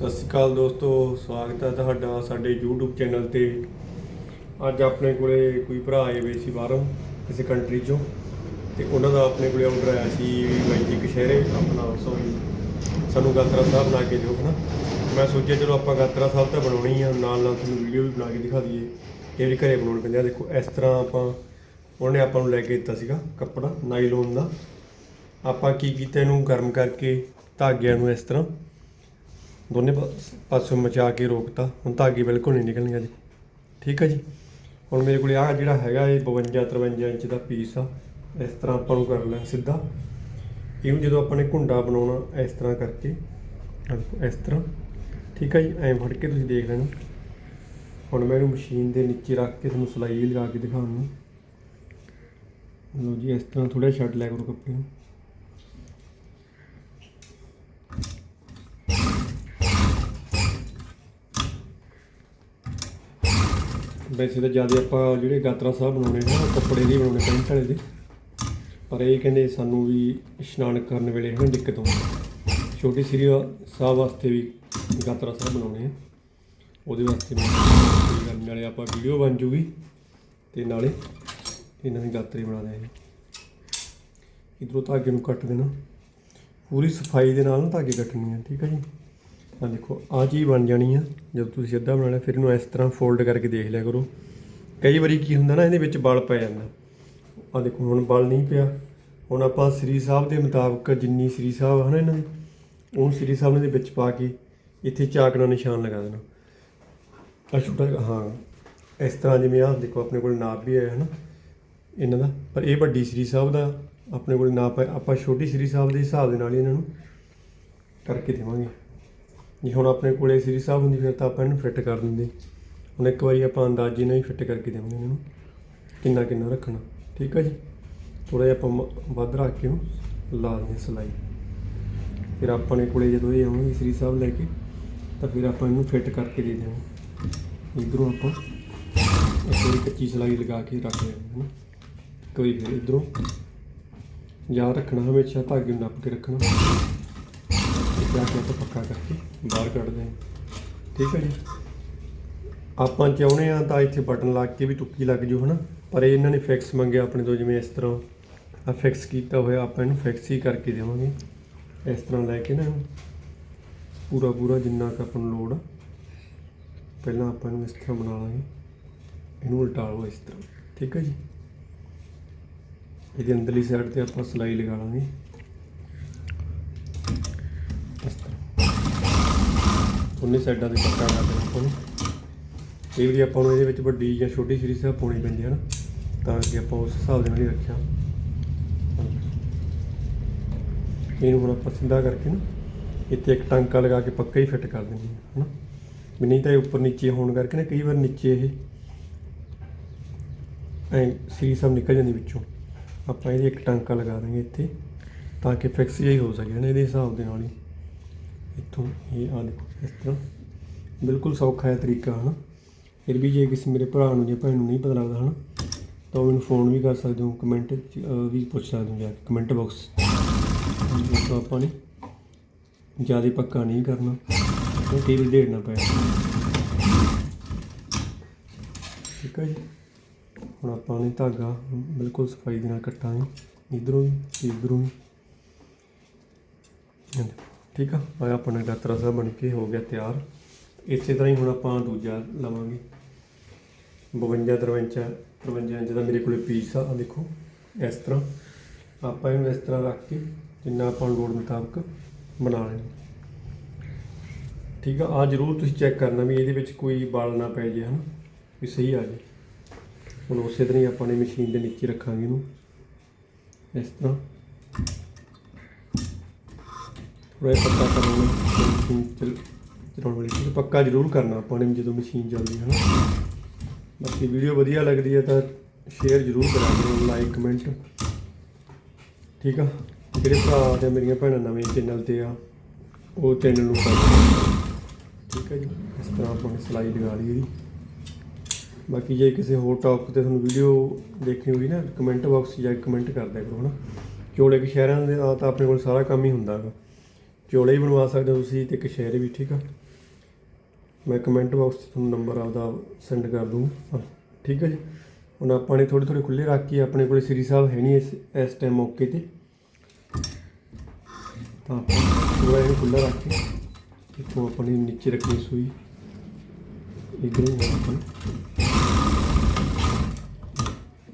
ਸਤਿ ਸ਼੍ਰੀ ਅਕਾਲ ਦੋਸਤੋ, ਸਵਾਗਤ ਹੈ ਤੁਹਾਡਾ ਸਾਡੇ YouTube ਚੈਨਲ ਤੇ। ਅੱਜ ਆਪਣੇ ਕੋਲੇ ਕੋਈ ਭਰਾ ਆਏ ਹੋਏ ਸੀ ਬਾਹਰੋਂ, ਕਿਸੇ ਕੰਟਰੀ ਚੋਂ, ਤੇ ਉਹਨਾਂ ਦਾ ਆਪਣੇ ਕੋਲੇ ਆਰਡਰ ਆਇਆ ਸੀ ਵੀ ਬਾਈ ਜੀ ਕਸ਼ਹਿਰੇ, ਆਪਣਾ ਸੋਰੀ ਸਾਨੂੰ ਗਾਤਰਾ ਸਾਹਿਬ ਬਣਾ ਕੇ ਦਿਓ, ਹਨਾ? ਮੈਂ ਸੋਚਿਆ ਚਲੋ ਆਪਾਂ ਗਾਤਰਾ ਸਾਹਿਬ ਤਾਂ ਬਣਾਉਣੀ ਆ, ਨਾਲ ਨਾਲ ਤੁਹਾਨੂੰ ਵੀਡੀਓ ਵੀ ਬਣਾ ਕੇ ਦਿਖਾ ਦਈਏ ਇਹ ਵੀ ਘਰੇ ਬਣਾਉਣ ਪੈਂਦੇ ਆ। ਦੇਖੋ, ਇਸ ਤਰ੍ਹਾਂ ਆਪਾਂ, ਉਹਨੇ ਆਪਾਂ ਨੂੰ ਲੈ ਕੇ ਦਿੱਤਾ ਸੀਗਾ ਕੱਪੜਾ ਨਾਈਲੋਨ ਦਾ। ਆਪਾਂ ਕੀ ਕੀਤਾ ਇਹਨੂੰ ਗਰਮ ਕਰਕੇ, ਧਾਗਿਆਂ ਨੂੰ ਇਸ ਤਰ੍ਹਾਂ ਦੋਨੇ ਪਾਸ- ਪਾਸਿਓਂ ਮਚਾ ਕੇ ਰੋਕਤਾ। ਹੁਣ ਧਾਗੇ ਬਿਲਕੁਲ ਨਹੀਂ ਨਿਕਲਣਗੇ ਜੀ ਠੀਕ ਹੈ ਜੀ? ਹੁਣ ਮੇਰੇ ਕੋਲ ਆਹ ਜਿਹੜਾ ਹੈਗਾ ਇਹ 52 53 ਇੰਚ ਦਾ ਪੀਸ ਆ। ਇਸ ਤਰ੍ਹਾਂ ਆਪਾਂ ਨੂੰ ਕਰ ਲਿਆ ਸਿੱਧਾ। ਇਹਨੂੰ ਜਦੋਂ ਆਪਾਂ ਨੇ ਘੁੰਡਾ ਬਣਾਉਣਾ ਇਸ ਤਰ੍ਹਾਂ ਕਰਕੇ। ਆਹ ਦੇਖੋ ਇਸ ਤਰ੍ਹਾਂ। ਠੀਕ ਹੈ ਜੀ? ਐਂ ਫੜ ਕੇ ਤੁਸੀਂ ਦੇਖ ਲੈਣਾ। ਹੁਣ ਮੈਂ ਇਹਨੂੰ ਮਸ਼ੀਨ ਦੇ ਨੀਚੇ ਰੱਖ ਕੇ ਤੁਹਾਨੂੰ ਸਲਾਈ ਲਗਾ ਕੇ ਦਿਖਾਉਣੀ ਲਓ ਜੀ, ਇਸ ਤਰ੍ਹਾਂ ਥੋੜਾ ਛੱਡ ਲਿਆ ਕਰੋ ਕੱਪੜੇ ਨੂੰ। ਵੈਸੇ ਤਾਂ ਜ਼ਿਆਦਾ ਆਪਾਂ ਜਿਹੜੇ ਗਾਤਰਾ ਸਾਹਿਬ ਬਣਾਉਣੇ ਨੇ, ਉਹ ਕੱਪੜੇ ਦੇ ਬਣਾਉਣੇ ਪੈਂਟ ਵਾਲੇ ਦੇ। ਪਰ ਇਹ ਕਹਿੰਦੇ ਸਾਨੂੰ ਵੀ ਇਸ਼ਨਾਨ ਕਰਨ ਵੇਲੇ ਹੈ ਦਿੱਕਤ ਆਉਂਦੀ ਛੋਟੀ ਸ੍ਰੀ ਸਾਹਿਬ ਵਾਸਤੇ ਵੀ ਗਾਤਰਾ ਸਾਹਿਬ ਬਣਾਉਣੇ ਆ। ਉਹਦੇ ਵਾਸਤੇ ਵੀ ਕੋਈ ਗੱਲ ਨਾਲੇ ਆਪਾਂ ਵੀਡੀਓ ਬਣ ਜੂਗੀ ਤੇ ਨਾਲੇ ਇਹਨਾਂ ਦੀ ਗਾਤਰੇ ਬਣਾ ਦਿਆਂਗੇ। ਇਧਰੋਂ ਧਾਗੇ ਨੂੰ ਕੱਟ ਦੇਣਾ। ਪੂਰੀ ਸਫ਼ਾਈ ਦੇ ਨਾਲ ਨਾ ਧਾਗੇ ਕੱਟਣੇ ਆ ਠੀਕ ਹੈ ਜੀ? ਆ ਦੇਖੋ ਆ ਚੀਜ਼ ਬਣ ਜਾਣੀ ਆ, ਜਦੋਂ ਤੁਸੀਂ ਅੱਧਾ ਬਣਾ ਲਿਆ ਫਿਰ ਇਹਨੂੰ ਇਸ ਤਰ੍ਹਾਂ ਫੋਲਡ ਕਰਕੇ ਦੇਖ ਲਿਆ ਕਰੋ। ਕਈ ਵਾਰੀ ਕੀ ਹੁੰਦਾ ਨਾ, ਇਹਦੇ ਵਿੱਚ ਬਲ ਪੈ ਜਾਂਦਾ। ਆ ਦੇਖੋ, ਹੁਣ ਬਲ ਨਹੀਂ ਪਿਆ। ਹੁਣ ਆਪਾਂ ਸ੍ਰੀ ਸਾਹਿਬ ਦੇ ਮੁਤਾਬਕ ਜਿੰਨੀ ਸ੍ਰੀ ਸਾਹਿਬ ਹਨ ਇਹਨਾਂ ਦੀ, ਉਹ ਸ੍ਰੀ ਸਾਹਿਬ ਨੇ ਦੇ ਵਿੱਚ ਪਾ ਕੇ ਇੱਥੇ ਚਾਕ ਨਾਲ ਨਿਸ਼ਾਨ ਲਗਾ ਦੇਣਾ। ਆ ਛੋਟਾ ਹਾਂ, ਇਸ ਤਰ੍ਹਾਂ ਜਿਵੇਂ ਆ ਦੇਖੋ, ਆਪਣੇ ਕੋਲ ਨਾਪ ਵੀ ਆਇਆ ਹੈ ਨਾ ਇਹਨਾਂ ਦਾ। ਪਰ ਇਹ ਵੱਡੀ ਸ੍ਰੀ ਸਾਹਿਬ ਦਾ, ਆਪਣੇ ਕੋਲ ਨਾਪ ਹੈ। ਆਪਾਂ ਛੋਟੀ ਸ੍ਰੀ ਸਾਹਿਬ ਦੇ ਹਿਸਾਬ ਦੇ ਨਾਲ ਹੀ ਇਹਨਾਂ ਨੂੰ ਕਰਕੇ ਦੇਵਾਂਗੇ। ਜੇ ਹੁਣ ਆਪਣੇ ਕੋਲੇ ਸ੍ਰੀ ਸਾਹਿਬ ਹੁੰਦੀ ਫਿਰ ਤਾਂ ਆਪਾਂ ਇਹਨੂੰ ਫਿੱਟ ਕਰ ਦਿੰਦੇ। ਹੁਣ ਇੱਕ ਵਾਰੀ ਆਪਾਂ ਅੰਦਾਜ਼ੇ ਨਾਲ ਹੀ ਫਿੱਟ ਕਰਕੇ ਦੇਵਾਂਗੇ ਇਹਨਾਂ। ਨੂੰ ਕਿੰਨਾ ਕਿੰਨਾ ਰੱਖਣਾ। ਠੀਕ ਹੈ ਜੀ? ਥੋੜਾ ਜਿਹਾ ਆਪਾਂ ਮ- ਵੱਧ ਰੱਖ ਕੇ ਉਹਨੂੰ ਲਾ ਦਿੰਦੇ ਸਲਾਈ। ਫਿਰ ਆਪਣੇ ਕੋਲੇ ਜਦੋਂ ਇਹ ਆਉਣਗੇ ਸ੍ਰੀ ਸਾਹਿਬ ਲੈ ਕੇ, ਤਾਂ ਫਿਰ ਆਪਾਂ ਇਹਨੂੰ ਫਿੱਟ ਕਰਕੇ ਦੇ ਦੇਵਾਂਗੇ। ਇਧਰੋਂ ਆਪਾਂ ਇੱਕ ਵਾਰੀ ਕੱਚੀ ਸਲਾਈ ਲਗਾ ਕੇ ਰੱਖ ਲੈਣੀ ਹੈ ਇੱਕ ਵਾਰੀ ਫਿਰ ਇਧਰੋਂ। ਯਾਦ ਰੱਖਣਾ, ਹਮੇਸ਼ਾ ਧਾਗੇ ਨੂੰ ਨੱਪ ਕੇ ਰੱਖਣਾ। ਜਾ ਕੇ ਆਪਾਂ ਪੱਕਾ ਕਰਕੇ ਬਾਹਰ ਕੱਢਦੇ ਹਾਂ। ਠੀਕ ਹੈ ਜੀ। ਆਪਾਂ ਚਾਹੁੰਦੇ ਆ ਤਾਂ ਇੱਥੇ ਬਟਨ ਲਾ ਕੇ ਵੀ ਤੁੱਕੀ ਲੱਗ ਜੂ, ਹਨਾ? ਪਰ ਇਹਨਾਂ ਨੇ ਫਿਕਸ ਮੰਗਿਆ ਆਪਣੇ ਤੋਂ, ਜਿਵੇਂ ਇਸ ਤਰ੍ਹਾਂ ਆ ਫਿਕਸ ਕੀਤਾ ਹੋਇਆ, ਆਪਾਂ ਇਹਨੂੰ ਫਿਕਸ ਹੀ ਕਰਕੇ ਦੇਵਾਂਗੇ। ਇਸ ਤਰ੍ਹਾਂ ਲੈ ਕੇ ਨਾ ਇਹਨੂੰ। ਪੂਰਾ ਪੂਰਾ ਜਿੰਨਾ ਕੁ ਆਪਾਂ ਨੂੰ ਲੋੜ ਆ। ਪਹਿਲਾਂ ਆਪਾਂ ਇਹਨੂੰ ਇਸ ਤਰ੍ਹਾਂ ਬਣਾ ਲਾਂਗੇ। ਇਹਨੂੰ ਉਲਟਾ ਲਓ ਇਸ ਤਰ੍ਹਾਂ। ਠੀਕ ਹੈ ਜੀ। ਇਹਦੇ ਅੰਦਰਲੀ ਸਾਈਡ ਤੇ ਆਪਾਂ ਸਲਾਈ ਲਗਾ ਲਾਂਗੇ ਇਸ ਤਰ੍ਹਾਂ ਉਹਨੇ ਸਾਈਡਾਂ ਤੇ ਪੱਕਾ ਕਰ ਦੇਣਾ ਆਪਾਂ ਨੂੰ ਕਈ ਵਾਰੀ ਆਪਾਂ ਨੂੰ ਇਹਦੇ ਵਿੱਚ ਵੱਡੀ ਜਾਂ ਛੋਟੀ ਸ੍ਰੀ ਸਾਹਿਬ ਪਾਉਣੀ ਪੈਂਦੀ ਹੈ ਨਾ। ਤਾਂ ਕਿ ਆਪਾਂ ਉਸ ਹਿਸਾਬ ਦੇ ਨਾਲ ਹੀ ਰੱਖਿਆ। ਇਹਨੂੰ ਹੁਣ ਆਪਾਂ ਸਿੱਧਾ ਕਰਕੇ ਨਾ, ਇੱਥੇ ਇੱਕ ਟਾਂਕਾ ਲਗਾ ਕੇ ਪੱਕਾ ਹੀ ਫਿੱਟ ਕਰ ਦਿੰਦੇ ਹਾਂ, ਹਨਾ। ਵੀ ਨਹੀਂ ਤਾਂ ਇਹ ਉੱਪਰ ਨੀਚੇ ਹੋਣ ਕਰਕੇ ਨਾ ਕਈ ਵਾਰ ਨੀਚੇ ਇਹ ਐ ਸ੍ਰੀ ਸਭ ਨਿਕਲ ਜਾਂਦੀ ਵਿੱਚੋਂ। ਆਪਾਂ ਇਹਦੇ ਇੱਕ ਟਾਂਕਾ ਲਗਾ ਦਾਂਗੇ ਇੱਥੇ, ਤਾਂ ਕਿ ਫਿਕਸ ਜਿਹਾ ਹੀ ਹੋ ਸਕੇ ਨਾ ਇਹਦੇ ਹਿਸਾਬ ਦੇ ਨਾਲ ਹੀ। ਇੱਥੋਂ ਇਹ ਆ ਦੇਖੋ, ਇਸ ਤਰ੍ਹਾਂ। ਬਿਲਕੁਲ ਸੌਖਾ ਹੈ ਤਰੀਕਾ, ਹਨਾ। ਫਿਰ ਵੀ ਜੇ ਕਿਸੇ ਮੇਰੇ ਭਰਾ ਨੂੰ, ਜਾਂ ਭੈਣ ਨੂੰ ਨਹੀਂ ਪਤਾ ਲੱਗਦਾ, ਹਨਾ, ਤਾਂ ਉਹ ਮੈਨੂੰ ਫੋਨ ਵੀ ਕਰ ਸਕਦੇ ਹੋ ਕਮੈਂਟ ਵੀ ਪੁੱਛ ਸਕਦੇ ਹੋ ਜਾ ਕੇ ਕਮੈਂਟ ਬਾਕਸ ਤੋਂ ਆਪਾਂ ਨੇ, ਜ਼ਿਆਦਾ ਪੱਕਾ ਨਹੀਂ ਕਰਨਾ ਉਹ ਕਈ ਵਾਰ ਢੇੜਨਾ ਪੈਣਾ ਠੀਕ ਹੈ ਜੀ। ਹੁਣ ਆਪਾਂ ਨੇ ਧਾਗਾ, ਬਿਲਕੁਲ ਸਫ਼ਾਈ ਦੇ ਨਾਲ ਕੱਟਾਂਗੇ, ਇਧਰੋਂ ਵੀ ਤੇ ਇਧਰੋਂ ਵੀ। ਇਹ ਠੀਕ ਆ? ਆ ਆਪਣਾ ਗਾਤਰਾ ਸਾਹਿਬ ਬਣ ਕੇ ਹੋ ਗਿਆ ਤਿਆਰ। ਇਸੇ ਤਰ੍ਹਾਂ ਹੀ ਹੁਣ ਆਪਾਂ ਦੂਜਾ ਲਵਾਂਗੇ। 52 53 53 ਇੰਚ ਦਾ ਮੇਰੇ ਕੋਲੇ ਪੀਸ ਆ, ਆਹ ਦੇਖੋ, ਇਸ ਤਰ੍ਹਾਂ। ਆਪਾਂ ਇਹਨੂੰ ਇਸ ਤਰ੍ਹਾਂ ਰੱਖ ਕੇ ਜਿੰਨਾ ਆਪਾਂ ਨੂੰ ਲੋੜ ਮੁਤਾਬਕ ਬਣਾ ਲੈਣਾ। ਠੀਕ ਆ? ਆ ਜਰੂਰ ਤੁਸੀਂ ਚੈੱਕ ਕਰਨਾ ਵੀ ਇਹਦੇ ਵਿੱਚ ਕੋਈ ਬਾਲ ਨਾ ਪੈ ਜੇ, ਹਨਾ? ਵੀ ਸਹੀ ਆ ਜੇ। ਹੁਣ ਉਸੇ ਤਰ੍ਹਾਂ ਹੀ ਆਪਾਂ ਨੇ ਮਸ਼ੀਨ ਦੇ ਨੀਚੇ ਰੱਖਾਂਗੇ ਇਹਨੂੰ। ਇਸ ਤਰ੍ਹਾਂ। ਥੋੜਾ ਜਿਹਾ ਪੱਕਾ ਕਰਨਾ। ਮਸ਼ੀਨ ਚਲ, ਚਲਾਉਣ ਵਾਲੀ ਚੀਜ਼ ਪੱਕਾ ਜ਼ਰੂਰ ਕਰਨਾ ਆਪਾਂ ਨੇ ਜਦੋਂ ਮਸ਼ੀਨ ਚੱਲਦੀ ਹੈ ਨਾ। ਬਾਕੀ ਵੀਡੀਓ ਵਧੀਆ ਲੱਗਦੀ ਹੈ ਤਾਂ ਸ਼ੇਅਰ ਜ਼ਰੂਰ ਕਰਾ ਕਰੋ ਲਾਈਕ ਕਮੈਂਟ ਠੀਕ ਆ? ਜਿਹੜੇ ਭਰਾ ਤੇ ਮੇਰੀਆਂ ਭੈਣਾਂ ਨਵੇਂ ਚੈਨਲ ਤੇ ਆ, ਉਹ ਚੈਨਲ ਨੂੰ ਸਬਸਕ੍ਰਾਈਬ ਠੀਕ ਹੈ ਜੀ? ਇਸ ਤਰ੍ਹਾਂ ਆਪਾਂ ਨੇ ਸਲਾਈ ਲਗਾ ਲਈ ਇਹਦੀ। ਬਾਕੀ ਜੇ ਕਿਸੇ ਹੋਰ ਟੌਪਿਕ ਤੇ ਤੁਹਾਨੂੰ ਵੀਡੀਓ ਦੇਖਣੀ ਹੋਈ ਨਾ ਕਮੈਂਟ ਬਾਕਸ 'ਚ ਜਾ ਕੇ ਕਮੈਂਟ ਕਰ ਦਿਆ ਕਰੋ, ਹਨਾ। ਚੋੜੇ ਕਿ ਸ਼ਹਿਰਾਂ ਦੇ ਨਾਲ ਤਾਂ ਆਪਣੇ ਕੋਲ ਸਾਰਾ ਕੰਮ ਹੀ ਹੁੰਦਾ ਹੈਗਾ। ਚੋਲੇ ਵੀ ਬਣਵਾ ਸਕਦੇ ਹੋ ਤੁਸੀਂ ਤੇ ਕਸ਼ਹਿਰੇ ਵੀ, ਠੀਕ ਆ? ਮੈਂ ਕਮੈਂਟ ਬਾਕਸ 'ਚ ਤੁਹਾਨੂੰ ਨੰਬਰ ਆਪਦਾ ਸੈਂਡ ਕਰ ਦੂੰਗਾ ਠੀਕ ਹੈ ਜੀ? ਹੁਣ ਆਪਾਂ ਨੇ ਥੋੜੇ ਥੋੜੇ ਖੁੱਲੇ ਰੱਖ ਕੇ ਆਪਣੇ ਕੋਲੇ ਸ੍ਰੀ ਸਾਹਿਬ ਹੈ ਨਹੀਂ ਇਸ ਇਸ ਟਾਈਮ ਮੌਕੇ ਤੇ। ਤਾਂ ਆਪਾਂ ਇਹ ਜਿਹਾ ਖੁੱਲਾ ਰੱਖ ਕੇ ਇੱਥੋਂ ਆਪਾਂ ਨੇ ਨੀਚੇ ਰੱਖਣੀ ਸੂਈ। ਇਧਰੋਂ ਆਪਾਂ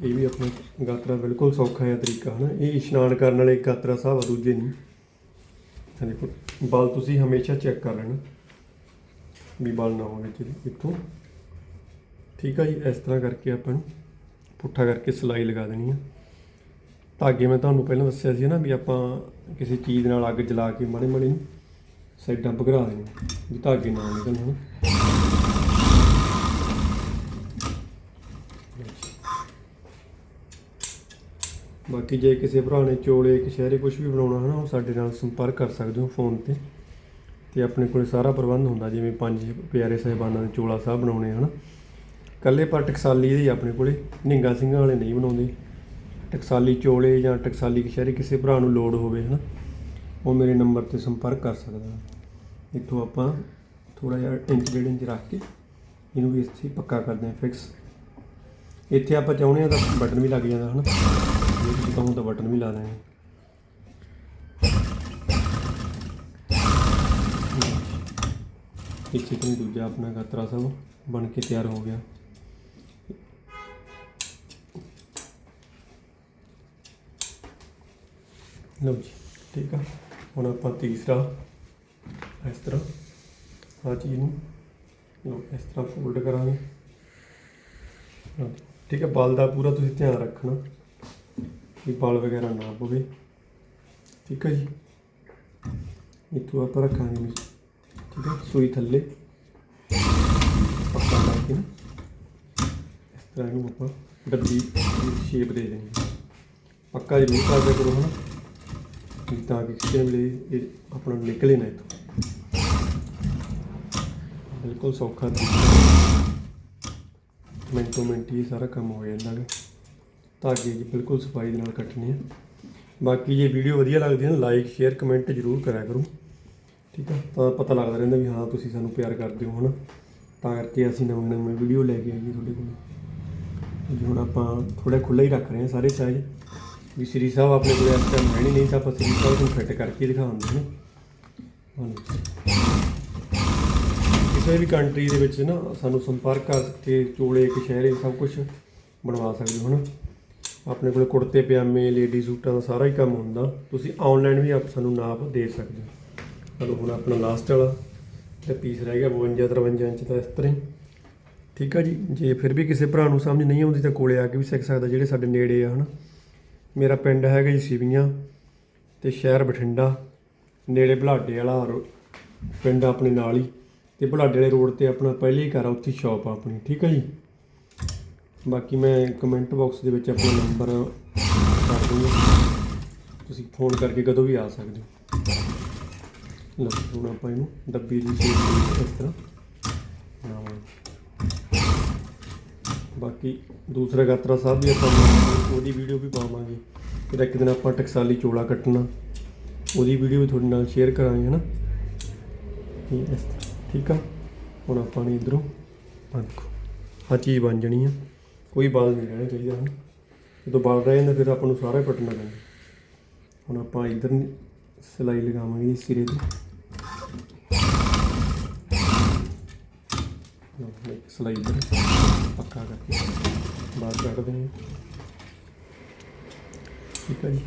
ਇਹ ਵੀ ਆਪਣਾ ਗਾਤਰਾ ਬਿਲਕੁਲ ਸੌਖਾ ਹੈ ਤਰੀਕਾ, ਹਨਾ? ਇਹ ਇਸ਼ਨਾਨ ਕਰਨ ਵਾਲੇ ਗਾਤਰਾ ਸਾਹਿਬ ਆ, ਦੂਜੇ ਨਹੀਂ। ਹਾਂ ਦੇਖੋ ਬਲ ਤੁਸੀਂ ਹਮੇਸ਼ਾ ਚੈੱਕ ਕਰ ਲੈਣਾ ਵੀ ਬਲ ਨਾ ਹੋਵੇ ਤੇ ਇੱਥੋਂ। ਠੀਕ ਆ ਜੀ, ਇਸ ਤਰ੍ਹਾਂ ਕਰਕੇ ਆਪਾਂ ਨੂੰ ਪੁੱਠਾ ਕਰਕੇ ਸਿਲਾਈ ਲਗਾ ਦੇਣੀ ਆ। ਧਾਗੇ ਮੈਂ ਤੁਹਾਨੂੰ ਪਹਿਲਾਂ ਦੱਸਿਆ ਸੀ ਨਾ ਵੀ ਆਪਾਂ ਕਿਸੇ ਚੀਜ਼ ਨਾਲ ਅੱਗ ਜਲਾ ਕੇ ਮਾੜੇ ਮਾੜੇ ਨੂੰ ਸਾਈਡਾਂ ਭਗਰਾ ਦੇਣੀਆਂ। ਵੀ ਧਾਗੇ ਨਾ ਨਿਕਲਣ ਹਨਾ ਬਾਕੀ ਜੇ ਕਿਸੇ ਭਰਾ ਨੇ ਚੋਲੇ ਕਸ਼ਹਿਰੇ ਕੁਝ ਵੀ ਬਣਾਉਣਾ ਹੈ ਨਾ ਉਹ ਸਾਡੇ ਨਾਲ ਸੰਪਰਕ ਕਰ ਸਕਦੇ ਹੋ ਫੋਨ ਤੇ। ਤੇ ਆਪਣੇ ਕੋਲੇ ਸਾਰਾ ਪ੍ਰਬੰਧ ਹੁੰਦਾ, ਜਿਵੇਂ ਪੰਜ ਪਿਆਰੇ ਸਾਹਿਬਾਨਾਂ ਦੇ ਚੋਲਾ ਸਾਹਿਬ ਬਣਾਉਣੇ ਹਨ। ਕੱਲੇ ਪਰ ਟਕਸਾਲੀ ਦੇ ਹੀ ਆਪਣੇ ਕੋਲੇ, ਨਿੰਗਾ ਸਿੰਘਾਂ ਵਾਲੇ ਨਹੀਂ ਬਣਾਉਂਦੇ। ਟਕਸਾਲੀ ਚੋਲੇ ਜਾਂ ਟਕਸਾਲੀ ਕਸ਼ਹਿਰੇ ਕਿਸੇ ਭਰਾ ਨੂੰ ਲੋੜ ਹੋਵੇ ਹਨਾ, ਉਹ ਮੇਰੇ ਨੰਬਰ ਤੇ ਸੰਪਰਕ ਕਰ ਸਕਦਾ। ਇੱਥੋਂ ਆਪਾਂ ਥੋੜਾ ਜਿਹਾ ਇੰਚ, ਡੇਢ ਇੰਚ ਰੱਖ ਕੇ ਇਹਨੂੰ ਵੀ ਇੱਥੇ ਪੱਕਾ ਕਰਦੇ ਹਾਂ ਫਿਕਸ ਇੱਥੇ ਆਪਾਂ ਚਾਹੁੰਦੇ ਹਾਂ ਤਾਂ ਬਟਨ ਵੀ ਲੱਗ ਜਾਂਦਾ ਹਨਾ। ਤਾਂ ਹੁਣ ਤਾਂ ਬਟਨ ਵੀ ਲਾ ਦੇਣੇ ਇਸੇ ਤਰ੍ਹਾਂ ਦੂਜਾ ਆਪਣਾ ਗਾਤਰਾ ਸਭ ਬਣ ਕੇ ਤਿਆਰ ਹੋ ਗਿਆ। ਲਓ ਜੀ, ਠੀਕ ਆ। ਹੁਣ ਆਪਾਂ ਤੀਸਰਾ, ਇਸ ਤਰ੍ਹਾਂ ਆ ਚੀਜ਼ ਨੂੰ, ਲਓ, ਇਸ ਤਰ੍ਹਾਂ ਫੋਲਡ ਕਰਾਂਗੇ। ਠੀਕ ਹੈ ਬਲ ਦਾ ਪੂਰਾ ਤੁਸੀਂ ਧਿਆਨ ਰੱਖਣਾ। ਵੀ ਬਲ ਵਗੈਰਾ ਨਾ ਪਵੇ। ਠੀਕ ਹੈ ਜੀ? ਇੱਥੋਂ ਆਪਾਂ ਰੱਖਾਂਗੇ ਵੀ, ਠੀਕ ਹੈ ਸੂਈ ਥੱਲੇ। ਪੱਕਾ ਕਰਕੇ ਨਾ, ਇਸ ਤਰ੍ਹਾਂ ਇਹਨੂੰ ਆਪਾਂ ਡੱਬੀ ਸ਼ੇਪ ਦੇ ਦੇਣੀ ਪੱਕਾ ਜੀ ਕਰ ਦਿਆ ਕਰੋ ਹਨਾ। ਵੀ ਤਾਂ ਕਿ ਕਿਸੇ ਵੇਲੇ ਇਹ ਆਪਣਾ ਨਿਕਲੇ ਨਾ ਇੱਥੋਂ। ਬਿਲਕੁਲ ਸੌਖਾ ਮਿੰਟੋ ਮਿੰਟ ਹੀ ਸਾਰਾ ਕੰਮ ਹੋ ਜਾਂਦਾ ਹੈ ਧਾਗੇ ਜੀ, ਬਿਲਕੁਲ ਸਫ਼ਾਈ ਦੇ ਨਾਲ ਕੱਟਣੇ ਆ ਬਾਕੀ ਜੇ ਵੀਡੀਓ ਵਧੀਆ ਲੱਗਦੀ ਹੈ ਨਾ ਲਾਈਕ ਸ਼ੇਅਰ ਕਮੈਂਟ ਜ਼ਰੂਰ ਕਰਿਆ ਕਰੋ। ਠੀਕ ਆ ਤਾਂ ਪਤਾ ਲੱਗਦਾ ਰਹਿੰਦਾ ਵੀ ਹਾਂ, ਤੁਸੀਂ ਸਾਨੂੰ ਪਿਆਰ ਕਰਦੇ ਹੋ, ਹਨਾ। ਤਾਂ ਕਰਕੇ ਅਸੀਂ ਨਵੇਂ ਨਵੇਂ ਵੀਡੀਓ ਲੈ ਕੇ ਆਈਏ ਤੁਹਾਡੇ ਕੋਲ। ਜੀ, ਹੁਣ ਆਪਾਂ ਥੋੜਾ ਖੁੱਲਾ ਹੀ ਰੱਖ ਰਹੇ ਹਾਂ ਸਾਰੇ ਸਾਈਜ਼। ਵੀ ਸ੍ਰੀ ਸਾਹਿਬ ਆਪਣੇ ਕੋਲ ਇਸ ਟਾਈਮ ਹੈ ਨਹੀਂ ਤਾਂ ਆਪਾਂ ਸ੍ਰੀ ਸਾਹਿਬ ਨੂੰ ਫਿੱਟ ਕਰਕੇ ਦਿਖਾਉਂਦੇ ਹਾਂ। ਹਾਂਜੀ। ਕਿਸੇ ਵੀ ਕੰਟਰੀ ਦੇ ਵਿੱਚ ਨਾ, ਸਾਨੂੰ ਸੰਪਰਕ ਕਰਕੇ ਚੋਲੇ ਕਸ਼ਹਿਰੇ ਸਭ ਕੁਝ ਬਣਵਾ ਸਕਦੇ ਹੋ ਨਾ ਆਪਣੇ ਕੋਲ ਕੁੜਤੇ, ਪਜਾਮੇ ਲੇਡੀ ਸੂਟਾਂ ਦਾ ਸਾਰਾ ਹੀ ਕੰਮ ਹੁੰਦਾ। ਤੁਸੀਂ ਆਨਲਾਈਨ ਵੀ ਆਪ ਸਾਨੂੰ ਨਾਪ ਦੇ ਸਕਦੇ ਹੋ। ਚਲੋ ਹੁਣ ਆਪਣਾ ਲਾਸਟ ਵਾਲਾ, ਤੇ ਪੀਸ ਰਹਿ ਗਿਆ 52 53 ਇੰਚ ਦਾ ਇਸ ਤਰ੍ਹਾਂ ਹੀ। ਠੀਕ ਆ ਜੀ? ਜੇ ਫਿਰ ਵੀ ਕਿਸੇ ਭਰਾ ਨੂੰ ਸਮਝ ਨਹੀਂ ਆਉਂਦੀ ਤਾਂ ਕੋਲੇ ਆ ਕੇ ਵੀ ਸਿੱਖ ਸਕਦਾ ਜਿਹੜੇ ਸਾਡੇ ਨੇੜੇ ਆ, ਹਨਾ? ਮੇਰਾ ਪਿੰਡ ਹੈਗਾ ਜੀ ਸਿਵੀਆਂ ਤੇ ਸ਼ਹਿਰ ਬਠਿੰਡਾ, ਨੇੜੇ ਬਲਾਡੇ ਵਾਲਾ ਰੋ- ਪਿੰਡ ਆਪਣੇ ਨਾਲ ਹੀ। ਤੇ ਬੁਲਾਡੇ ਵਾਲੇ ਰੋਡ ਤੇ ਆਪਣਾ ਪਹਿਲੇ ਹੀ ਘਰ ਆ, ਉੱਥੇ ਸ਼ਾਪ ਆ ਆਪਣੀ। ਠੀਕ ਆ ਜੀ? ਬਾਕੀ ਮੈਂ ਕਮੈਂਟ ਬਾਕਸ ਦੇ ਵਿੱਚ ਆਪਣਾ ਨੰਬਰ ਕਰ ਦੂੰਗਾ। ਤੁਸੀਂ ਫੋਨ ਕਰਕੇ ਕਦੋਂ ਵੀ ਆ ਸਕਦੇ ਹੋ। ਲਓ, ਹੁਣ ਆਪਾਂ ਇਹਨੂੰ ਡੱਬੀ ਦੀ ਸ਼ੇਪ ਇਸ ਤਰ੍ਹਾਂ ਬਣਾਵਾਂਗੇ। ਬਾਕੀ ਦੂਸਰਾ ਗਾਤਰਾ ਸਾਹਿਬ ਵੀ ਆਪਾਂ ਉਹਦੀ ਵੀਡੀਓ ਵੀ ਪਾਵਾਂਗੇ। ਫਿਰ ਇੱਕ ਦਿਨ ਆਪਾਂ ਟਕਸਾਲੀ ਚੋਲਾ ਕੱਟਣਾ। ਉਹਦੀ ਵੀਡੀਓ ਵੀ ਤੁਹਾਡੇ ਨਾਲ ਸ਼ੇਅਰ ਕਰਾਂਗੇ, ਹਨਾ? ਇਹ ਇਸ ਤਰ੍ਹਾਂ, ਠੀਕ ਆ? ਹੁਣ ਆਪਾਂ ਨੇ ਇਧਰੋਂ ਆ ਦੇਖੋ ਆਹ ਚੀਜ਼ ਬਣ ਜਣੀ ਆ। ਕੋਈ ਬਾਲ ਨਹੀਂ ਰਹਿਣਾ ਚਾਹੀਦਾ ਹਨ। ਜਦੋਂ ਬਾਲ ਰਹਿ ਜਾਂਦਾ, ਫਿਰ ਆਪਾਂ ਨੂੰ ਸਾਰਾ ਹੀ ਪਟਣਾ ਪੈਂਦਾ ਹੁਣ ਆਪਾਂ ਇਧਰ ਸਿਲਾਈ ਲਗਾਵਾਂਗੇ ਇਸ ਸਿਰੇ ਤੇ। ਇੱਕ ਸਿਲਾਈ ਇਧਰ ਪੱਕਾ ਕਰਕੇ ਬਾਹਰ ਕੱਢ ਦੇਣੀ ਠੀਕ ਹੈ ਜੀ।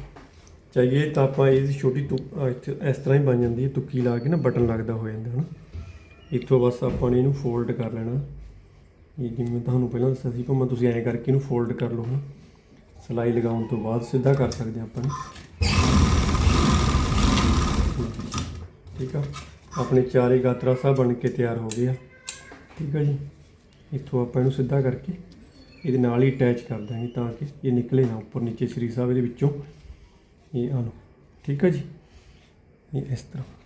ਚਾਹੀਏ ਤਾਂ ਆਪਾਂ ਇਹ ਛੋਟੀ ਤੁਕ ਇਸ ਤਰ੍ਹਾਂ ਹੀ ਬਣ ਜਾਂਦੀ ਹੈ, ਤੁੱਕੀ ਲਾ ਕੇ ਨਾ ਬਟਨ ਲੱਗਦਾ ਹੋ ਜਾਂਦਾ, ਹਨਾ। ਇੱਥੋਂ ਬਸ ਆਪਾਂ ਨੇ ਇਹਨੂੰ ਫੋਲਡ ਕਰ ਲੈਣਾ। ਇਹ ਜਿਵੇਂ ਮੈਂ ਤੁਹਾਨੂੰ ਪਹਿਲਾਂ ਦੱਸਿਆ ਸੀ ਭਾਵੇਂ ਤੁਸੀਂ ਐਂ ਕਰਕੇ ਇਹਨੂੰ ਫੋਲਡ ਕਰ ਲਓ ਹਨਾ ਸਿਲਾਈ ਲਗਾਉਣ ਤੋਂ ਬਾਅਦ ਸਿੱਧਾ ਕਰ ਸਕਦੇ ਹਾਂ ਆਪਾਂ ਨੂੰ ਠੀਕ ਆ? ਆਪਣੇ ਚਾਰੇ ਗਾਤਰਾ ਸਾਹਿਬ ਬਣ ਕੇ ਤਿਆਰ ਹੋ ਗਏ ਆ। ਠੀਕ ਆ ਜੀ? ਇੱਥੋਂ ਆਪਾਂ ਇਹਨੂੰ ਸਿੱਧਾ ਕਰਕੇ ਇਹਦੇ ਨਾਲ ਹੀ ਅਟੈਚ ਕਰ ਦਾਂਗੇ ਤਾਂ ਕਿ ਇਹ ਨਿਕਲੇ ਨਾ ਉੱਪਰ ਨੀਚੇ ਸ੍ਰੀ ਸਾਹਿਬ ਇਹਦੇ ਵਿੱਚੋਂ। ਇਹ ਆ ਲਓ। ਠੀਕ ਹੈ ਜੀ? ਇਹ ਇਸ ਤਰ੍ਹਾਂ।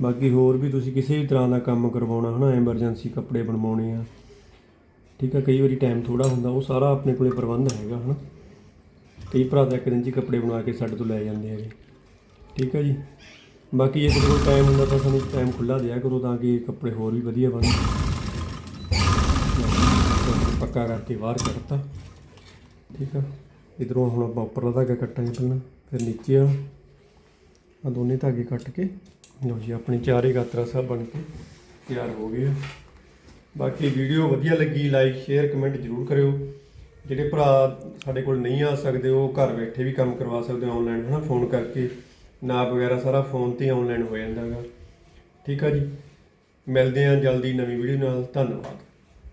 ਬਾਕੀ ਹੋਰ ਵੀ ਤੁਸੀਂ ਕਿਸੇ ਵੀ ਤਰ੍ਹਾਂ ਦਾ ਕੰਮ ਕਰਵਾਉਣਾ ਹਨਾ ਐਮਰਜੈਂਸੀ ਕੱਪੜੇ ਬਣਵਾਉਣੇ ਆ, ਠੀਕ ਆ, ਕਈ ਵਾਰੀ ਟਾਈਮ ਥੋੜਾ ਹੁੰਦਾ, ਉਹ ਸਾਰਾ ਆਪਣੇ ਕੋਲੇ ਪ੍ਰਬੰਧ ਹੈਗਾ ਹਨਾ। ਕਈ ਭਰਾ ਤਾਂ ਇੱਕ ਦਿਨ 'ਚ ਕੱਪੜੇ ਬਣਾ ਕੇ ਸਾਡੇ ਤੋਂ ਲੈ ਜਾਂਦੇ ਹੈਗੇ, ਠੀਕ ਆ ਜੀ। ਬਾਕੀ ਜੇ ਤੁਹਾਡੇ ਕੋਲ ਟਾਈਮ ਹੁੰਦਾ ਤਾਂ ਸਾਨੂੰ ਟਾਈਮ ਖੁੱਲਾ ਦਿਆ ਕਰੋ ਤਾਂ ਕਿ ਕੱਪੜੇ ਹੋਰ ਵੀ ਵਧੀਆ ਬਣਨ ਪੱਕਾ ਕਰਕੇ ਬਾਹਰ ਕੱਢਤਾ, ਠੀਕ ਆ। ਇਧਰੋਂ ਹੁਣ ਆਪਾਂ ਉੱਪਰਲਾ ਧਾਗਾ ਕੱਟਾਂਗੇ ਪਹਿਲਾਂ, ਫਿਰ ਨੀਚੇ ਆ ਆ ਦੋਨੇ ਧਾਗੇ ਕੱਟ ਕੇ ਲਓ ਜੀ, ਆਪਣੀ ਚਾਰੇ ਗਾਤਰਾ ਸਭ ਬਣ ਕੇ ਤਿਆਰ ਹੋ ਗਏ ਆ। ਬਾਕੀ ਵੀਡੀਓ ਵਧੀਆ ਲੱਗੀ ਲਾਈਕ ਸ਼ੇਅਰ ਕਮੈਂਟ ਜ਼ਰੂਰ ਕਰਿਓ। ਜਿਹੜੇ ਭਰਾ ਸਾਡੇ ਕੋਲ ਨਹੀਂ ਆ ਸਕਦੇ, ਉਹ ਘਰ ਬੈਠੇ ਵੀ ਕੰਮ ਕਰਵਾ ਸਕਦੇ ਆਨਲਾਈਨ ਹਨਾ? ਫੋਨ ਕਰਕੇ ਨਾਪ ਵਗੈਰਾ ਸਾਰਾ ਫੋਨ ਤੇ ਆਨਲਾਈਨ ਹੋ ਜਾਂਦਾ ਗਾ ਠੀਕ ਆ ਜੀ। ਮਿਲਦੇ ਆ ਜਲਦੀ ਨਵੀਂ ਵੀਡੀਓ ਨਾਲ। ਧੰਨਵਾਦ।